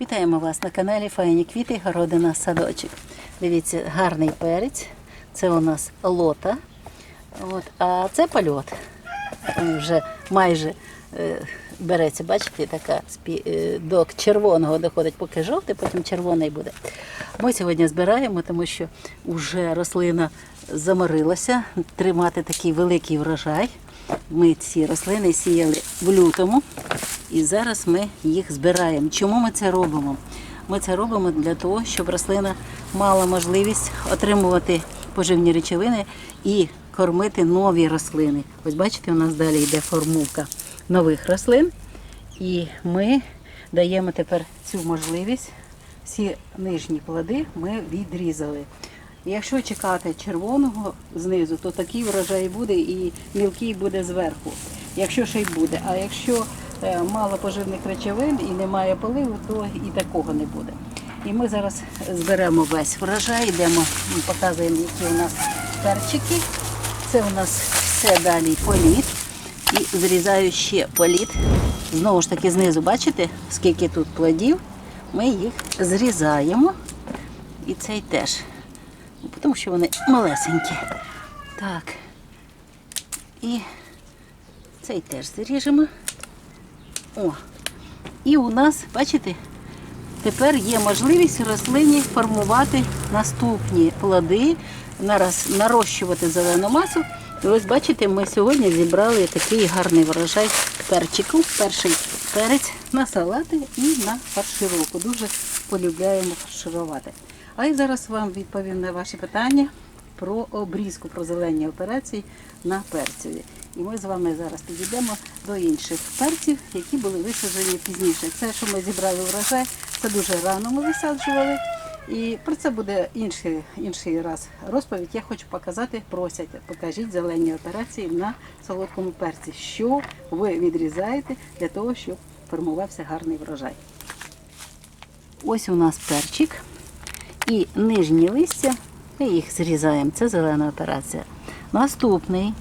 Вітаємо вас на каналі Файні квіти, городина садочок. Дивіться, гарний перець. Це у нас лота. От, а це польот. Він вже майже е, береться, бачите, така спі- е, до червоного доходить, поки жовтий, потім червоний буде. Ми сьогодні збираємо, тому що вже рослина заморилася тримати такий великий врожай. Ми ці рослини сіяли в лютому, і зараз ми їх збираємо. Чому ми це робимо? Ми це робимо для того, щоб рослина мала можливість отримувати поживні речовини і кормити нові рослини. Ось бачите, у нас далі йде формовка нових рослин. І ми даємо тепер цю можливість. Всі нижні плоди ми відрізали. Якщо чекати червоного знизу, то такий врожай буде і мілкий буде зверху. Якщо ще й буде. А якщо мало поживних речовин і немає поливу, то і такого не буде. І ми зараз зберемо весь врожай, йдемо, показуємо, які у нас перчики. Це у нас все далі політ. І зрізаю ще політ. Знову ж таки, знизу, бачите, скільки тут плодів. Ми їх зрізаємо. І цей теж. Тому що вони малесенькі. Так. І цей теж зріжемо. О. І у нас, бачите, тепер є можливість рослині формувати наступні плоди, нараз, нарощувати зелену масу. І ось бачите, ми сьогодні зібрали такий гарний врожай перчику. Перший перець на салати і на фаршировку. Дуже полюбляємо фарширувати. А я зараз вам відповім на ваші питання про обрізку, про зелені операції на перцеві. І ми з вами зараз підійдемо до інших перців, які були висаджені пізніше. Це, що ми зібрали врожай, це дуже рано ми висаджували. І про це буде інший, інший раз розповідь. Я хочу показати, просять, покажіть зелені операції на солодкому перці, що ви відрізаєте для того, щоб формувався гарний врожай. Ось у нас перчик. І нижні листя, ми їх зрізаємо. Це зелена операція. Наступний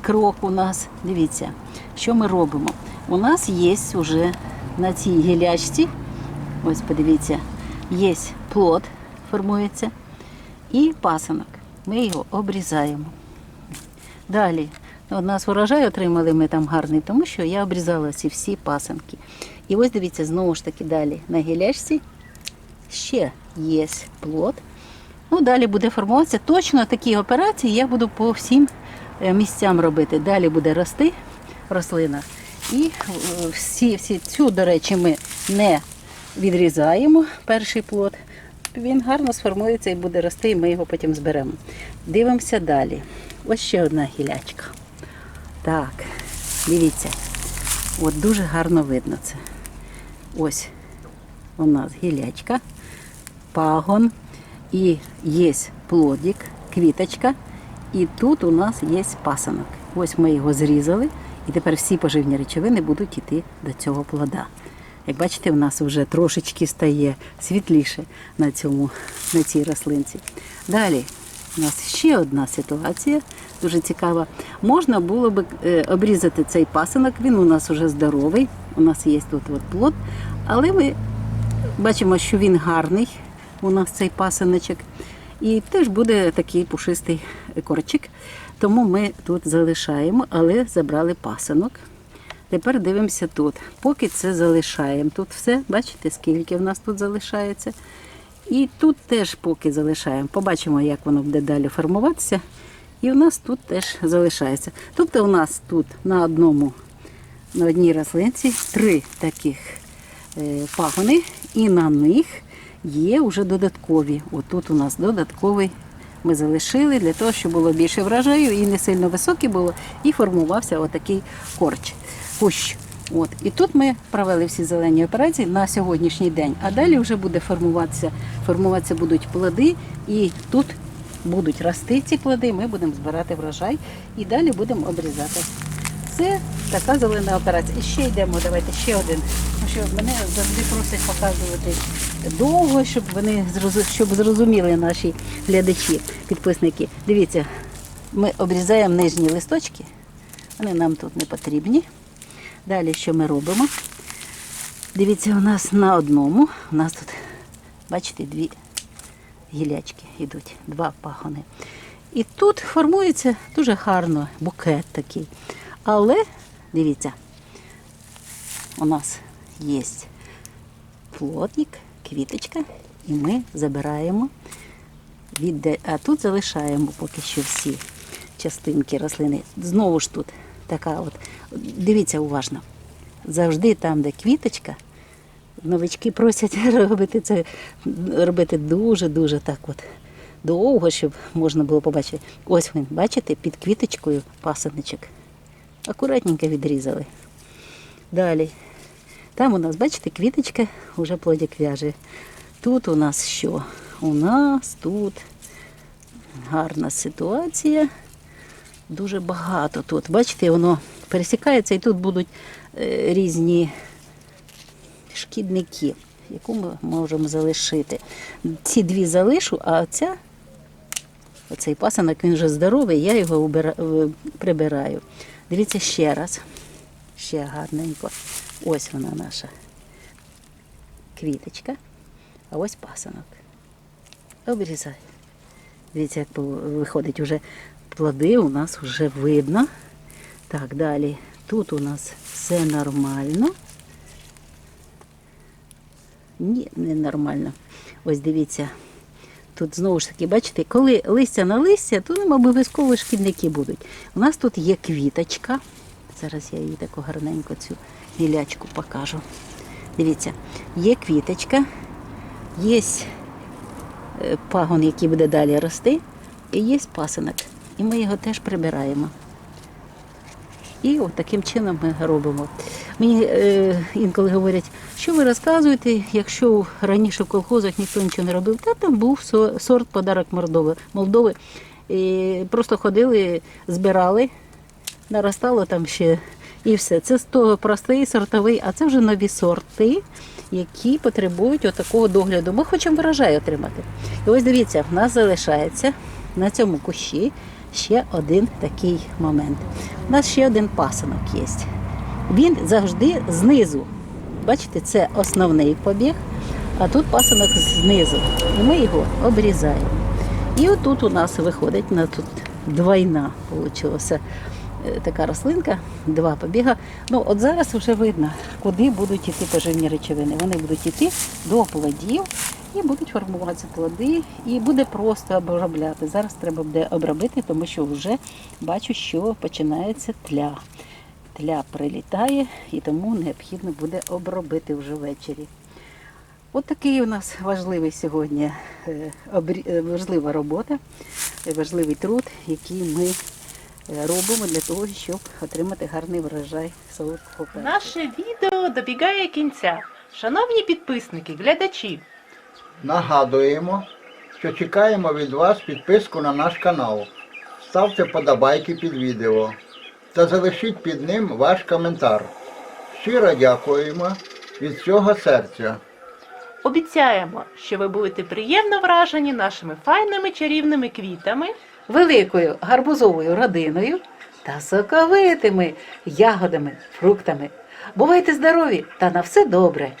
крок у нас, дивіться, що ми робимо. У нас є вже на цій гілячці, ось подивіться, є плод, формується, і пасинок. Ми його обрізаємо. Далі. У нас урожай отримали ми там гарний, тому що я обрізала ці всі пасинки. І ось дивіться, знову ж таки далі на гілячці ще є плод. Ну, далі буде формуватися. Точно такі операції я буду по всім е, місцям робити. Далі буде рости рослина. І е, всі, всі цю, до речі, ми не відрізаємо перший плод. Він гарно сформується і буде рости, і ми його потім зберемо. Дивимося далі. Ось ще одна гілячка. Так, дивіться. От дуже гарно видно це. Ось у нас гілячка, пагон, і є плодик, квіточка, і тут у нас є пасанок. Ось ми його зрізали, і тепер всі поживні речовини будуть йти до цього плода. Як бачите, у нас вже трошечки стає світліше на, цьому, на цій рослинці. Далі у нас ще одна ситуація, дуже цікава. Можна було б е, обрізати цей пасинок, він у нас вже здоровий, у нас є тут от плод, але ми бачимо, що він гарний, у нас цей пасиночок. І теж буде такий пушистий корчик. Тому ми тут залишаємо, але забрали пасинок. Тепер дивимося тут. Поки це залишаємо. Тут все, бачите, скільки в нас тут залишається. І тут теж поки залишаємо. Побачимо, як воно буде далі формуватися. І у нас тут теж залишається. Тобто у нас тут на одному, на одній рослинці три таких е, пагони, і на них є вже додаткові. Отут у нас додатковий. Ми залишили для того, щоб було більше врожаю і не сильно високий було, і формувався отакий корч, кущ. От. І тут ми провели всі зелені операції на сьогоднішній день. А далі вже буде формуватися, формуватися будуть плоди, і тут будуть рости ці плоди, ми будемо збирати врожай і далі будемо обрізати. Це така зелена операція. І ще йдемо, давайте ще один. Тому що мене завжди просять показувати довго, щоб вони щоб зрозуміли наші глядачі, підписники. Дивіться, ми обрізаємо нижні листочки, вони нам тут не потрібні. Далі що ми робимо? Дивіться, у нас на одному, у нас тут, бачите, дві гілячки йдуть, два пагони. І тут формується дуже гарно букет такий. Але дивіться, у нас є плотник, квіточка, і ми забираємо відде, а тут залишаємо поки що всі частинки рослини. Знову ж тут така от, дивіться уважно. Завжди там, де квіточка, новички просять робити це, робити дуже-дуже так от довго, щоб можна було побачити. Ось він, бачите, під квіточкою пасаничок. Акуратненько відрізали. Далі. Там у нас, бачите, квіточка вже плодик в'яже. Тут у нас що? У нас тут гарна ситуація. Дуже багато тут. Бачите, воно пересікається і тут будуть е, різні шкідники, яку ми можемо залишити. Ці дві залишу, а ця, оцей пасанок, він вже здоровий, я його е, прибираю. Дивіться ще раз. Ще гарненько. Ось вона наша квіточка, а ось пасанок. Обрізай. Дивіться, як виходить уже плоди у нас вже видно. Так, далі. Тут у нас все нормально. Ні, не нормально. Ось дивіться. Тут знову ж таки, бачите, коли листя на листя, то нам обов'язково шкідники будуть. У нас тут є квіточка. Зараз я її таку гарненько цю гілячку покажу. Дивіться, є квіточка, є е, пагон, який буде далі рости, і є пасинок. І ми його теж прибираємо. І от таким чином ми робимо. Мені е, інколи говорять, що ви розказуєте, якщо раніше в колхозах ніхто нічого не робив, та там був сорт подарок Молдови. Молдови. І просто ходили, збирали, наростало там ще і все. Це простий сортовий, а це вже нові сорти, які потребують отакого догляду. Ми хочемо врожай отримати. І ось дивіться, в нас залишається на цьому кущі ще один такий момент. У нас ще один пасинок є. Він завжди знизу. Бачите, це основний побіг, а тут пасинок знизу. І ми його обрізаємо. І отут у нас виходить на тут двойна вийшла така рослинка, два побіга. Ну, от зараз вже видно, куди будуть йти поживні речовини. Вони будуть йти до плодів і будуть формуватися плоди, і буде просто обробляти. Зараз треба буде обробити, тому що вже бачу, що починається тля. Тля прилітає і тому необхідно буде обробити вже ввечері. От такий у нас важливий сьогодні е, е, важлива робота, е, важливий труд, який ми робимо для того, щоб отримати гарний врожай солодкого перцю. Наше відео добігає кінця. Шановні підписники, глядачі, Нагадуємо, що чекаємо від вас підписку на наш канал. Ставте подобайки під відео та залишіть під ним ваш коментар. Щиро дякуємо від всього серця. обіцяємо, що ви будете приємно вражені нашими файними чарівними квітами. Великою гарбузовою родиною та соковитими ягодами, фруктами. Бувайте здорові та на все добре!